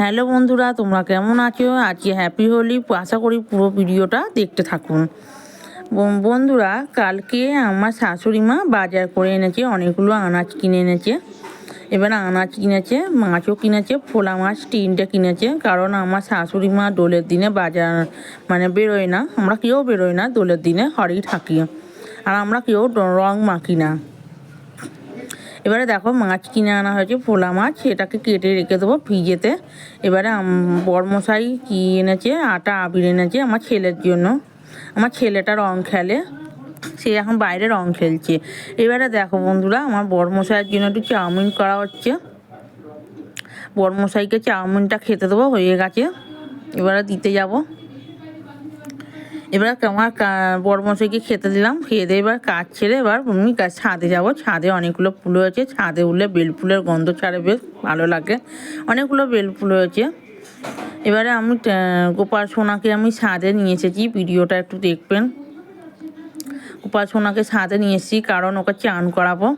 Hello বন্ধুরা, তোমরা কেমন আছো? আজকে হ্যাপি হোলি আশা করি পুরো ভিডিওটা দেখতে থাকুন। বন্ধুরা, কালকে আমার শাশুড়ি মা বাজার করে এনেছে, অনেকগুলো আনাজ কিনে এনেছে। এবার আনাজ কিনেছে, মাছও কিনেছে ফোলা মাছ তিনটে কিনেছে, কারণ আমার শাশুড়ি মা দোলের দিনে বাজার মানে বেরোয় না। আমরা কেউ বেরোয় না দোলের দিনে ঘরেই থাকি। আর আমরা কেউ রং মাখি না। এবারে দেখো মাছ কিনে আনা হয়েছে, পোলা মাছ। এটাকে কেটে রেখে দেবো ফ্রিজেতে। এবারে বড়মশাই কি এনেছে? আটা আবির এনেছে আমার ছেলের জন্য। আমার ছেলেটা রং খেলে। সে এখন বাইরে রং খেলছে। এবারে দেখো বন্ধুরা, আমার বড়মশাইয়ের জন্য একটু চাউমিন করা হচ্ছে। বড়মশাইকে চাউমিনটা খেতে দেবো, হয়ে গেছে। এবারে দিতে যাব। এবার আমার কা- বড়মশাইকে খেতে দিলাম, খেয়ে দিয়ে এবার কাজ ছেড়ে এবার আমি ছাদে যাব। ছাদে অনেকগুলো ফুল হয়েছে। ছাদে উঠলে বেল ফুলের গন্ধ ছাড়ে, বেশ ভালো লাগে। অনেকগুলো বেল ফুল হয়েছে। এবারে আমি গোপাল সোনাকে আমি ছাদে নিয়ে এসেছি। ভিডিওটা একটু দেখবেন। গোপাল সোনাকে ছাদে নিয়ে এসেছি, কারণ ওকে চান করাবো।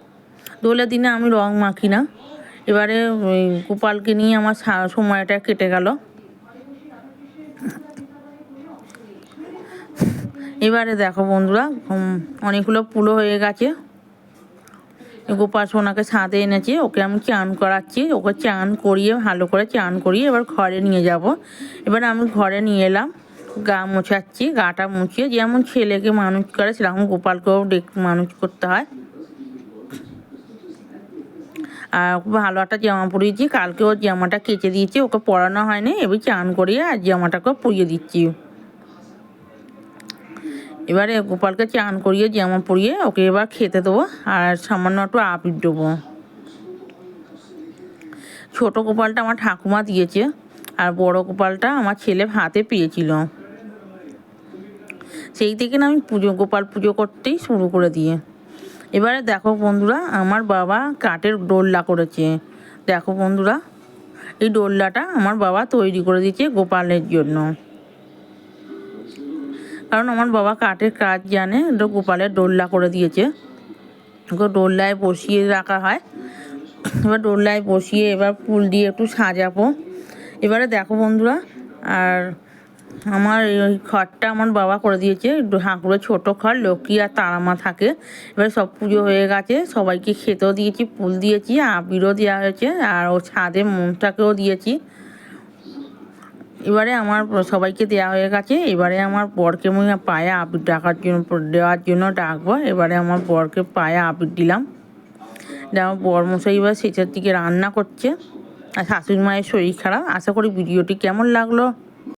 দোলের দিনে আমি রং মাখি না। এবারে ওই গোপালকে নিয়ে আমার সময়টা কেটে গেল। এবারে দেখো বন্ধুরা অনেকগুলো পুলো হয়ে গেছে। গোপাল সোনাকে ছাদে এনেছি, ওকে আমি চান করাচ্ছি, ওকে চান করিয়ে, ভালো করে চান করিয়ে এবার ঘরে নিয়ে যাব। এবার আমি ঘরে নিয়ে এলাম, গা মোছাচ্ছি, গাটা মুছিয়ে, যেমন ছেলেকে মানুষ করে, সেরকম গোপালকেও দেখ মানুষ করতে হয়। আর ভালো একটা জামা পরিয়েছি, কালকে ওর জামাটা কেচে দিয়েছি, ওকে পরানো হয়নি, এবার চান করিয়ে আর জামাটাকে পরিয়ে দিচ্ছি। এবারে গোপালকে চান করিয়ে জামা পরিয়ে ওকে এবার খেতে দেবো আর সামান্য একটু আবির দেবো। ছোটো গোপালটা আমার ঠাকুমা দিয়েছে আর বড় গোপালটা আমার ছেলে হাতে পেয়েছিল। সেই থেকে না আমি পুজো, গোপাল পুজো করতেই শুরু করে দিয়ে। এবারে দেখো বন্ধুরা, আমার বাবা কাঠের ডোল্লা করেছে। দেখো বন্ধুরা, এই ডোল্লাটা আমার বাবা তৈরি করে দিয়েছে গোপালের জন্য। কারণ আমার বাবা কাঠের কাজ জানে এটা গোপালের ডোল্লা করে দিয়েছে। ওকে ডোল্লায় বসিয়ে রাখা হয়। এবার ডোল্লায় বসিয়ে এবার ফুল দিয়ে একটু সাজাবো। এবারে দেখো বন্ধুরা, আর আমার এই খড়টা আমার বাবা করে দিয়েছে। ঠাকুরের ছোটো খড়, লক্ষ্মী আর তারামা থাকে। এবার সব পুজো হয়ে গেছে। সবাইকে খেতেও দিয়েছি, ফুল দিয়েছি, আবিরও দেওয়া হয়েছে। আর ও ছাদে মনটাকেও দিয়েছি। এবারে আমার সবাইকে দেওয়া হয়ে গেছে। এবারে আমার বরকে আমি পায়ে আবির ডাকার জন্য দেওয়ার জন্য ডাকবো। এবারে আমার বরকে পায়ে আবির দিলাম। আমার বর মশাই এবার শেষের দিকে রান্না করছে। আর শাশুড়ি মায়ের শরীর খারাপ। আশা করি ভিডিওটি কেমন লাগল?